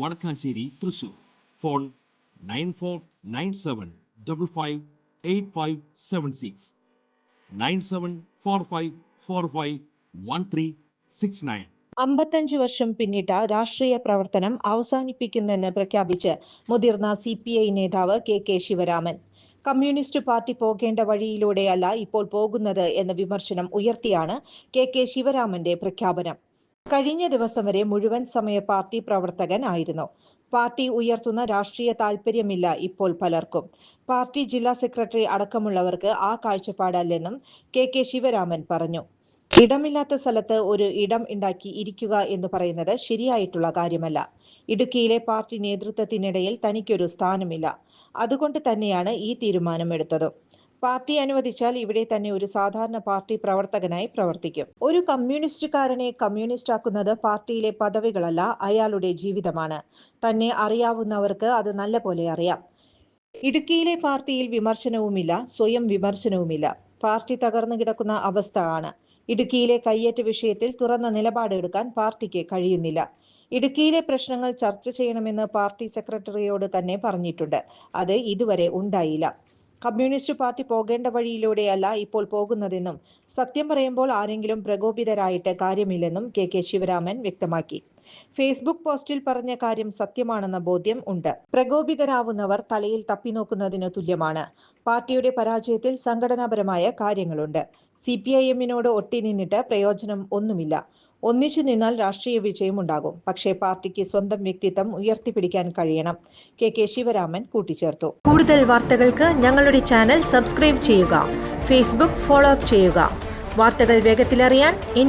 Vadakkanchery Thrissur. Phone nine four nine seven double five eight five seven six. Nine seven four five four five one three six nine. അമ്പത്തഞ്ച് വർഷം പിന്നിട്ട രാഷ്ട്രീയ പ്രവർത്തനം അവസാനിപ്പിക്കുന്നെന്ന് പ്രഖ്യാപിച്ച് മുതിർന്ന സി പി ഐ നേതാവ് K K Sivaraman. Communist party പോകേണ്ട വഴിയിലൂടെയല്ല ഇപ്പോൾ പോകുന്നത് എന്ന വിമർശനം ഉയർത്തിയാണ് കെ കെ ശിവരാമന്റെ പ്രഖ്യാപനം. കഴിഞ്ഞ ദിവസം വരെ മുഴുവൻ സമയ പാർട്ടി പ്രവർത്തകൻ ആയിരുന്നു. പാർട്ടി ഉയർത്തുന്ന രാഷ്ട്രീയ താൽപര്യമില്ല ഇപ്പോൾ പലർക്കും. പാർട്ടി ജില്ലാ സെക്രട്ടറി അടക്കമുള്ളവർക്ക് ആ കാഴ്ചപ്പാടല്ലെന്നും കെ കെ ശിവരാമൻ പറഞ്ഞു. ഇടമില്ലാത്ത സ്ഥലത്ത് ഒരു ഇടം ഉണ്ടാക്കി ഇരിക്കുക എന്ന് പറയുന്നത് ശരിയായിട്ടുള്ള കാര്യമല്ല. ഇടുക്കിയിലെ പാർട്ടി നേതൃത്വത്തിനിടയിൽ തനിക്കൊരു സ്ഥാനമില്ല. അതുകൊണ്ട് തന്നെയാണ് ഈ തീരുമാനമെടുത്തത്. പാർട്ടി അനുവദിച്ചാൽ ഇവിടെ തന്നെ ഒരു സാധാരണ പാർട്ടി പ്രവർത്തകനായി പ്രവർത്തിക്കും. ഒരു കമ്മ്യൂണിസ്റ്റുകാരനെ കമ്മ്യൂണിസ്റ്റ് ആക്കുന്നത് പാർട്ടിയിലെ പദവികളല്ല അയാളുടെ ജീവിതമാണ്. തന്നെ അറിയാവുന്നവർക്ക് അത് നല്ല പോലെ അറിയാം. ഇടുക്കിയിലെ പാർട്ടിയിൽ വിമർശനവുമില്ല സ്വയം വിമർശനവുമില്ല. പാർട്ടി തകർന്നു കിടക്കുന്ന അവസ്ഥ ആണ്. ഇടുക്കിയിലെ കയ്യേറ്റ വിഷയത്തിൽ തുറന്ന നിലപാടെടുക്കാൻ പാർട്ടിക്ക് കഴിയുന്നില്ല. ഇടുക്കിയിലെ പ്രശ്നങ്ങൾ ചർച്ച ചെയ്യണമെന്ന് പാർട്ടി സെക്രട്ടറിയോട് തന്നെ പറഞ്ഞിട്ടുണ്ട്. അത് ഇതുവരെ ഉണ്ടായില്ല. കമ്മ്യൂണിസ്റ്റ് പാർട്ടി പോകേണ്ട വഴിയിലൂടെയല്ല ഇപ്പോൾ പോകുന്നതെന്നും സത്യം പറയുമ്പോൾ ആരെങ്കിലും പ്രകോപിതരായിട്ട് കാര്യമില്ലെന്നും കെ കെ ശിവരാമൻ വ്യക്തമാക്കി. ഫേസ്ബുക്ക് പോസ്റ്റിൽ പറഞ്ഞ കാര്യം സത്യമാണെന്ന ബോധ്യം ഉണ്ട്. പ്രകോപിതരാവുന്നവർ തലയിൽ തപ്പിനോക്കുന്നതിന് തുല്യമാണ്. പാർട്ടിയുടെ പരാജയത്തിൽ സംഘടനാപരമായ കാര്യങ്ങളുണ്ട്. സി പി ഐ എമ്മിനോട് ഒട്ടി നിന്നിട്ട് പ്രയോജനം ഒന്നുമില്ല. ഒന്നിച്ചു നിന്നാൽ രാഷ്ട്രീയ വിജയം ഉണ്ടാകും പക്ഷേ പാർട്ടിക്ക് സ്വന്തം വ്യക്തിത്വം ഉയർത്തിപ്പിടിക്കാൻ കഴിയണം. കെ കെ ശിവരാമൻ കൂട്ടിച്ചേർത്തു. കൂടുതൽ വാർത്തകൾക്ക് ഞങ്ങളുടെ ചാനൽ സബ്സ്ക്രൈബ് ചെയ്യുക. ഫേസ്ബുക്ക് ഫോളോ അപ്പ് ചെയ്യുക. വാർത്തകൾ വേഗത്തിലറിയാൻ